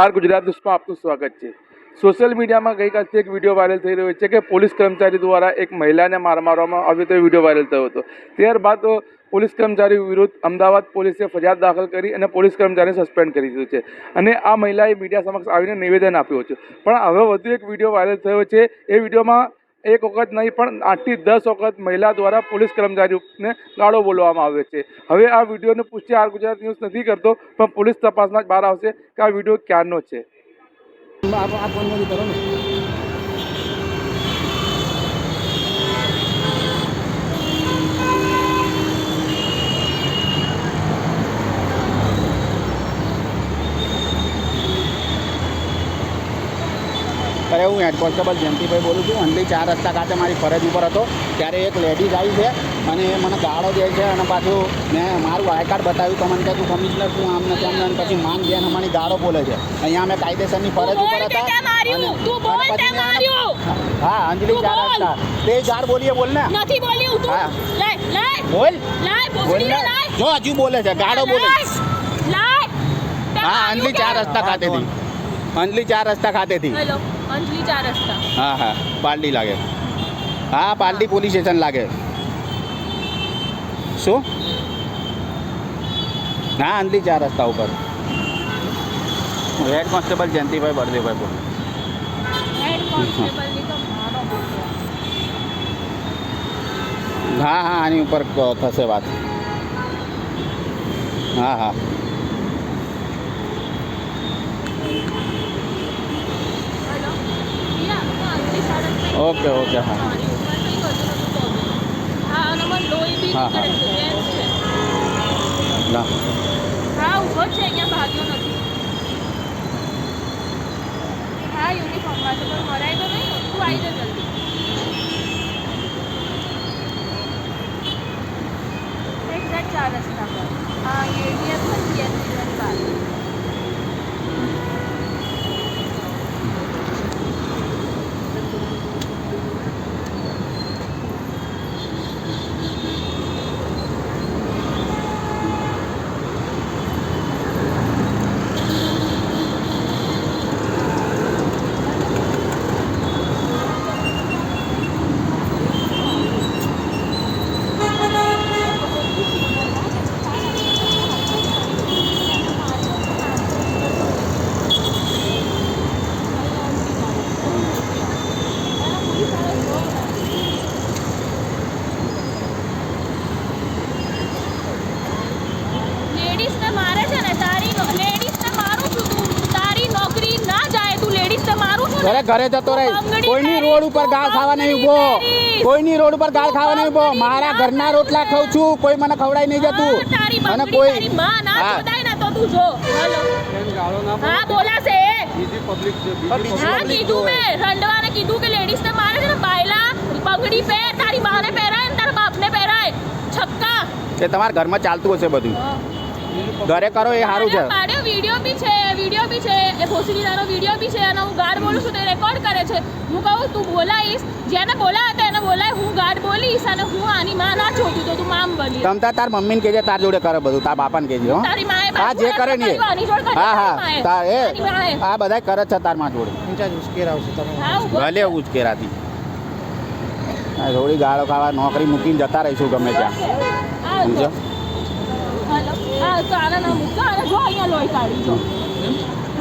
R Gujarat ન્યૂઝમાં આપનું સ્વાગત છે. સોશિયલ મીડિયામાં ગઈકાલથી એક વીડિયો વાયરલ થઈ રહ્યો છે કે પોલીસ કર્મચારી દ્વારા એક મહિલાને માર મારવામાં આવ્યો તો વીડિયો વાયરલ થયો હતો. ત્યારબાદ પોલીસ કર્મચારી વિરુદ્ધ અમદાવાદ પોલીસે ફરિયાદ દાખલ કરી અને પોલીસ કર્મચારીને સસ્પેન્ડ કરી દીધું છે. અને આ મહિલાએ મીડિયા સમક્ષ આવીને નિવેદન આપ્યું છે પણ હવે વધુ એક વીડિયો વાયરલ થયો છે. એ વિડીયોમાં એક વખત નહીં, પણ આઠથી દસ વખત મહિલા દ્વારા પોલીસ કર્મચારીઓને ગાળો બોલવામાં આવે છે. હવે આ વિડીયોની પુષ્ટિ આર ગુજરાત ન્યૂઝ નથી કરતો, પણ પોલીસ તપાસમાં જ બહાર આવશે કે આ વીડિયો ક્યારનો છે આપ આ ફોનમાંથી કરો ને અરે હું હેડ કોન્સ્ટેબલ જયંતિભાઈ બોલું છું. અંદર ચાર રસ્તા ખાતે મારી ફરજ ઉપર હતો. ત્યારે એક લેડીઝ આવી છે અને એ મને ગાળો દે છે અને પાછું મેં મારું આઈ કાર્ડ બતાવ્યું. તો મને કે તું કમિશનર છું આમ ને તેમ અને પછી માન જેન અમારી ગાળો બોલે છે. અહીંયા અમે કાયદેસરની ફરજ ઉપર હતા. હા અંજલિ ચાર. રસ્તા. તે ચાર બોલીએ બોલ ને. નથી હા. બોલ. બોલ ને. જો હજુ બોલે છે ગાળો બોલે. હા અંજલિ ચાર રસ્તા ખાતેથી. અંજલિ ચાર રસ્તા ખાતેથી. હેલો. અંજલિ ચાર રસ્તા હા હા પાલડી લાગે હા પાલડી પોલીસ સ્ટેશન લાગે શું હા અંજલિ ચાર રસ્તા ઉપર હેડ કોન્સ્ટેબલ જયંતિભાઈ બળદેવભાઈ બોલ હેડ કોન્સ્ટેબલની તો મારો બોલ્યો હા હા આની ઉપર ક- થશે વાત હા હા હેલો પિયા હું અંજલિ ચાર રસ્તા ઓકે ઓકે, હા. હા ના. હા ઊભો છે, અહીંયા ભાગ્યો નથી. હા યુનિફોર્મમાં છે પણ મરાય તો નહીં તું આવી જા જલ્દી એક્ઝેક્ટ ચાર રસ્તા પર હા એડીએમ નથી એસની પાસે લેડીઝને મારે છે ને તારી લેડીઝને મારું છું તું તારી નોકરી ના જાય તું લેડીઝને મારું ઘરે જતો રહે. કોઈની રોડ ઉપર ગાળ ખાવા નહીં ઊભો કોઈની રોડ ઉપર ગાળ ખાવા નહીં ઊભો મારા ઘરના રોટલા ખાઉં છું. કોઈ મને ખવડાઈ નહીં જતું. અને કોઈ તારી માં ના હા. જોડાય ને તો તું જો. હેલો. હા બોલાશે. હા કીધું મેં. રંડવાને કીધું કે લેડીઝને મારે છે ને બાયલા બંગડી પહેર. તારી માને પહેરાય ને તારા બાપને પહેરાય. છક્કા એ તમારા ઘરમાં ચાલતું હશે બધું. ઘરે કરો એ સારું છે. વીડિયો બી છે. વીડિયો તારો વીડિયો બી છે અને હું ગાર્ડ બોલું છું તે રેકોર્ડ કરે છે. હું કહું તું બોલાવીશ જેને બોલાવે તો એને બોલાય હું ગાર્ડ બોલીશ અને હું આની માં ના છોડું તો તું મામ બોલી તમતા તાર મમ્મીને કેજે તાર જોડે કરે બધું તાર બાપાને કેજે હો. તારી માએ હા જે કરે ને હા હા. તાર એ. આ બધા કરે છે તારમાં જોડે. હા ઊભો ભલે ઉચકેરાથી રોડી થોડી ગાળો ખાવા નોકરી મૂકીને જતા રહીશું ગમે ત્યાં. સમજો? હા તો આના ના મૂકો અને જો અહીંયા લોહી કાઢી. જો.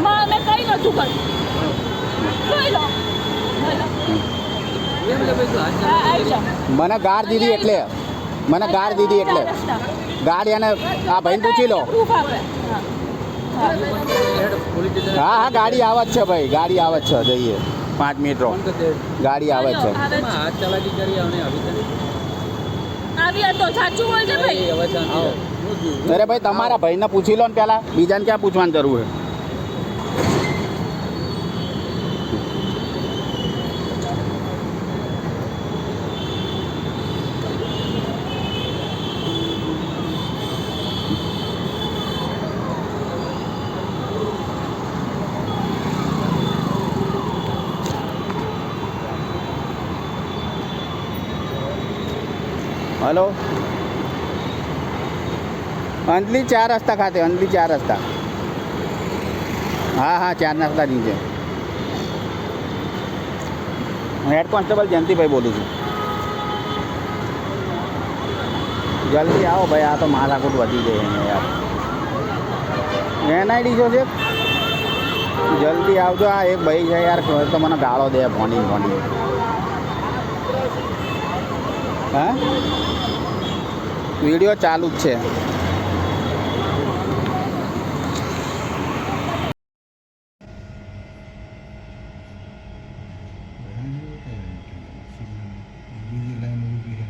માં મેં કઈ નતું કર્યું. જોઈ લો મને ગાર દીધી એટલે. મને ગાર દીધી એટલે. એને ગાડી અને આ ભાઈને પૂછી લો. હા. હા. ગાડી આવે જ છે ભાઈ ગાડી આવે જ છે જઈએ. પાંચ મિનિટ રો ગાડી આવે છે. ભાઈ. અરે ભાઈ તમારા ભાઈને પૂછી લો ને પેલા. બીજાને ક્યાં પૂછવાની જરૂર છે? હલો અંજલી ચાર રસ્તા ખાતે અંજલી ચાર રસ્તા હા હા ચાર નાસ્તા નીચે હું હેડ કોન્સ્ટેબલ જયંતિભાઈ બોલું છું જલ્દી આવો ભાઈ આ તો માથાકૂટ વધી ગઈ અહીંયા યાર એનઆઈડી જો છે જલ્દી આવજો આ એક ભાઈ છે યાર તો મને ગાળો દે ફોની ફોની હા વીડિયો ચાલુ જ છે બીજી લાઈન ઊભી છે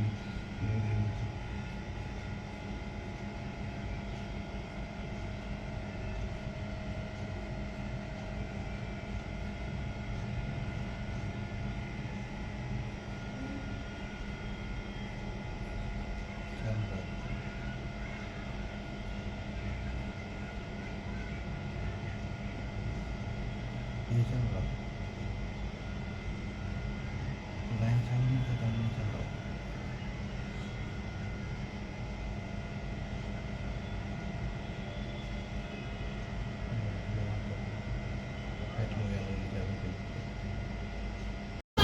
ચાલ રાખ. એ ચાલ રાખ. લાઈન ચાલુ નથી તમે ચાલો એટલું વહેલું ચાલુ થઈ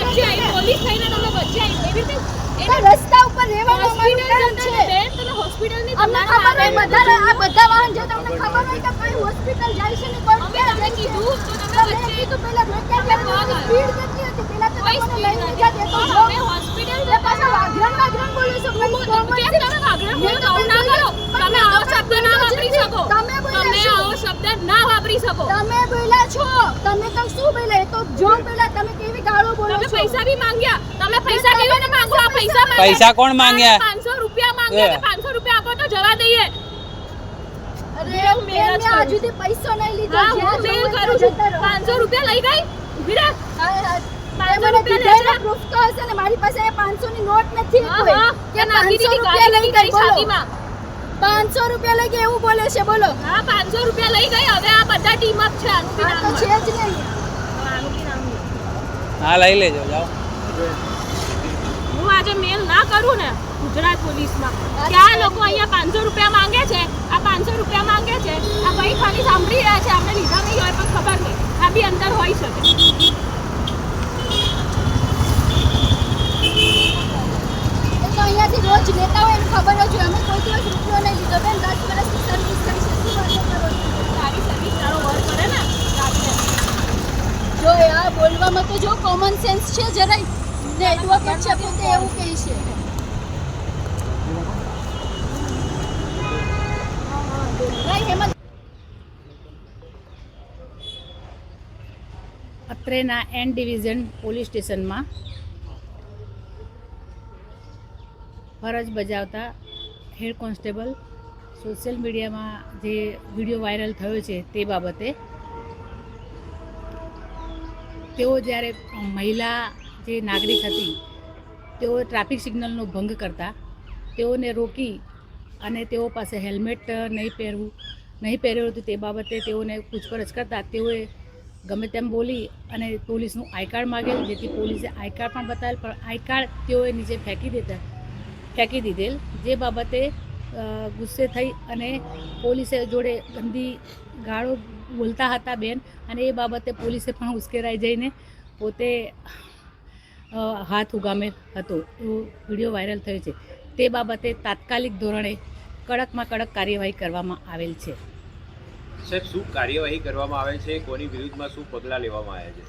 વચ્ચે આવી પોલીસ થઈને તમે વચ્ચે આવી એવી રીતે તો રસ્તા ઉપર રહેવાનું અમારું કામ છે. હોસ્પિટલની અમને ખબર હોય બધા આ બધા વાહન છે તમને ખબર હોય કે કઈ હોસ્પિટલ જાય છે ને કોઈ અમે તમને કીધું તો તમે વચ્ચે કીધું પહેલા રોક્યા ત્યારે સ્પીડ કેટલી હતી? પહેલા તો તમને લઈને નથી. ગયા તો જો. અમે હોસ્પિટલ એટલે પાછા વાઘરણ વાઘરણ બોલો છો. કેમ તમે વાગડે બોલો? આવું. ના કરો તમે આવો શબ્દ ના વાપરી શકો. તમે બોલ્યા તમે. આવો શબ્દ ના વાપરી શકો. તમે બોલ્યા છો. તમે તો શું બોલ્યા? એ તો જો પેલા તમે કેવી ગાળો બોલો તમે છો? પૈસા બી માંગ્યા. પૈસા કેવી ને માંગો આ પૈસા. પૈસા કોણ માંગ્યા? પાંચસો રૂપિયા માંગ્યા કે પાંચસો રૂપિયા આપો તો જવા દઈએ અરે મેં હજુ પૈસો નહીં લીધો હા હું મેલ કરું છું જતા રહો. પાંચસો રૂપિયા લઈ ગઈ ઊભી રહે. પાંચસો રૂપિયા? તો હશે ને મારી પાસે એ 500 ની નોટ નથી કોઈ. કે કે 500 રૂપિયા લઈ લઈ ગઈ ગઈ છાતીમાં 500 રૂપિયા લઈ ગઈ એવું બોલે છે બોલો હા પાંચસો રૂપિયા લઈ ગઈ હવે આ બધા ટીમ અપ છે આનું તો છે જ નહીં આનું બી નામ હોય. હા લઈ લેજો જાઓ આજે મેલ ના કરું ને ગુજરાત પોલીસમાં. કે આ લોકો અહીંયા પાંચસો રૂપિયા માંગે છે આ પાંચસો રૂપિયા માંગે છે આ ભાઈ ખાલી સાંભળી રહ્યા છે આપણે લીધા નહીં હોય પણ ખબર નહીં. આ બી અંદર હોઈ શકે. તો અહીંયાથી રોજ લેતા હોય એને ખબર જ હોય. અમે કોઈ દિવસ રૂપિયો નહીં લીધો. બેન દસ વર્ષની સર્વિસ કરી છે. શું વાતો કરો સારી સર્વિસ સારો વર્ક કરે ને જો આ બોલવામાં તો જો કોમન સેન્સ છે એડવોકેટ છે પોતે એવું કહે છે. અત્રેના એન ડિવિઝન પોલીસ સ્ટેશનમાં ફરજ બજાવતા હેડ કોન્સ્ટેબલ સોશિયલ મીડિયામાં જે વીડિયો વાયરલ થયો છે તે બાબતે તેઓ જ્યારે મહિલા જે નાગરિક હતી તેઓ ટ્રાફિક સિગ્નલનો ભંગ કરતા. તેઓને રોકી અને તેઓ પાસે હેલ્મેટ નહીં પહેરવું, નહીં પહેર્યું હતું તે બાબતે તેઓને પૂછપરછ કરતા તેઓએ ગમે તેમ બોલી અને પોલીસનું આઈ કાર્ડ માગેલ જેથી પોલીસે આઈ કાર્ડ પણ બતાવેલ, પણ આઈ કાર્ડ તેઓએ નીચે ફેંકી દેતા ફેંકી દીધેલ, જે બાબતે ગુસ્સે થઈ અને પોલીસે જોડે ગંદી ગાળો બોલતા હતા બેન અને એ બાબતે પોલીસે પણ ઉશ્કેરાઈ જઈને પોતે હાથ ઉગામે હતો. એવો વીડિયો વાયરલ થયો છે. તે બાબતે તાત્કાલિક ધોરણે કડકમાં કડક કાર્યવાહી કરવામાં આવેલ છે. સાહેબ શું કાર્યવાહી કરવામાં આવે છે? કોની વિરુદ્ધમાં શું પગલાં લેવામાં આવ્યા છે?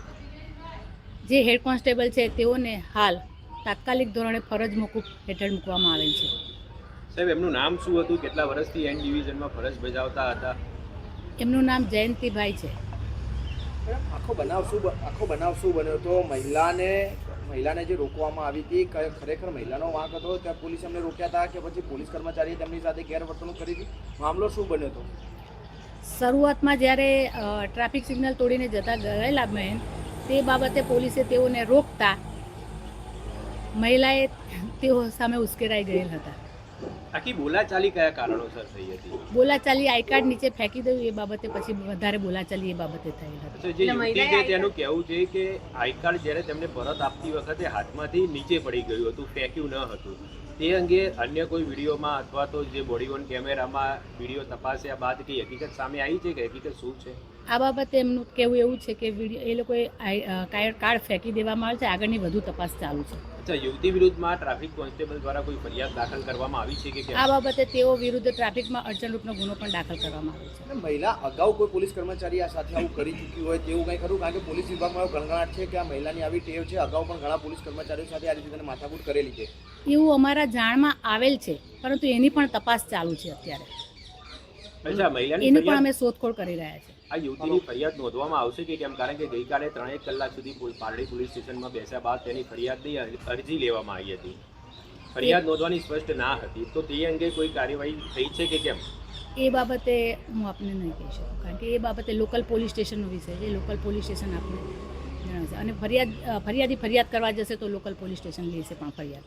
જે હેડ કોન્સ્ટેબલ છે તેઓને હાલ તાત્કાલિક ધોરણે ફરજ મોકૂફ હેઠળ મૂકવામાં આવેલ છે. સાહેબ એમનું નામ શું હતું? કેટલા વર્ષથી એન ડિવિઝનમાં ફરજ બજાવતા હતા? એમનું નામ જયંતિભાઈ છે. આખો બનાવ શું આખો બનાવ શું બન્યો તો મહિલાને મહિલાને જે રોકવામાં આવી હતી ખરેખર મહિલાનો વાંક હતો, ત્યાં પોલીસ એમને રોક્યા હતા કે પછી પોલીસ કર્મચારીએ તેમની સાથે ગેરવર્તણૂક કરી હતી? મામલો શું બન્યો હતો? શરૂઆતમાં જ્યારે ટ્રાફિક સિગ્નલ તોડીને જતા ગયેલા બહેન તે બાબતે પોલીસે તેઓને રોકતા મહિલાએ તેઓ સામે ઉશ્કેરાઈ ગયેલ હતા. આખી બોલાચાલી કયા કારણોસર થઈ હતી? બોલાચાલી આઈ કાર્ડ નીચે ફેંકી દઉં એ બાબતે પછી વધારે બોલાચાલી એ બાબતે થયેલ હતી. જે યુવતી છે તેનું કહેવું છે કે આઈ કાર્ડ જ્યારે તેમને પરત આપતી વખતે હાથમાંથી નીચે પડી ગયું હતું ફેંક્યું ન હતું. તે અંગે અન્ય કોઈ વિડીયોમાં અથવા તો જે બોડી ઓન કેમેરામાં વીડિયો તપાસ્યા બાદ કઈ હકીકત સામે આવી છે કે હકીકત શું છે? આ બાબતે એમનું કહેવું એવું છે કે વીડિયો એ લોકોએ કાર્ડ ફેંકી દેવામાં આવે છે. આગળની વધુ તપાસ ચાલુ છે. અચ્છા યુવતી વિરુદ્ધમાં ટ્રાફિક કોન્સ્ટેબલ દ્વારા કોઈ ફરિયાદ દાખલ કરવામાં આવી છે કે આ બાબતે તેઓ વિરુદ્ધ ટ્રાફિકમાં અડચણરૂપનો ગુનો પણ દાખલ કરવામાં આવ્યો છે. મહિલા અગાઉ કોઈ પોલીસ કર્મચારી આ સાથે આવું કરી ચૂકી હોય તેવું કંઈ ખરું? કારણ કે પોલીસ વિભાગમાં એવો ગણગણાટ છે કે આ મહિલાની આવી ટેવ છે. અગાઉ પણ ઘણા પોલીસ કર્મચારીઓ સાથે આ રીતે માથાકૂટ કરેલી છે. એવું અમારા જાણમાં આવેલ છે પરંતુ એની પણ તપાસ ચાલુ છે અત્યારે. અચ્છા એની પણ અમે શોધખોળ કરી રહ્યા છીએ. આ યુવતીની ફરિયાદ નોંધવામાં આવશે કે કેમ? કારણ કે ગઈકાલે ત્રણેક કલાક સુધી પારડી પોલીસ સ્ટેશનમાં બેસ્યા બાદ તેની ફરિયાદની અરજી લેવામાં આવી હતી. ફરિયાદ નોંધવાની સ્પષ્ટ ના હતી. તો તે અંગે કોઈ કાર્યવાહી થઈ છે કે કેમ? એ બાબતે હું આપને નહીં કહી શકું કારણ કે એ બાબતે લોકલ પોલીસ સ્ટેશનનો વિષય છે. લોકલ પોલીસ સ્ટેશન આપને જણાવશે. અને ફરિયાદ ફરિયાદી ફરિયાદ કરવા જશે તો લોકલ પોલીસ સ્ટેશન લેશે પણ ફરિયાદ.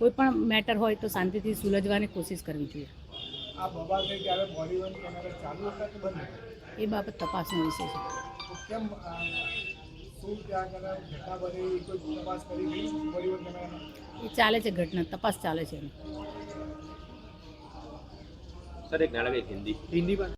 કોઈ પણ મેટર હોય તો શાંતિથી સુલજવાની કોશિશ કરવી જોઈએ. એ બાબત તપાસનો વિષય છે. એ ચાલે છે ઘટના તપાસ ચાલે છે સર એક નાણાકીય હિન્દી. હિન્દી પણ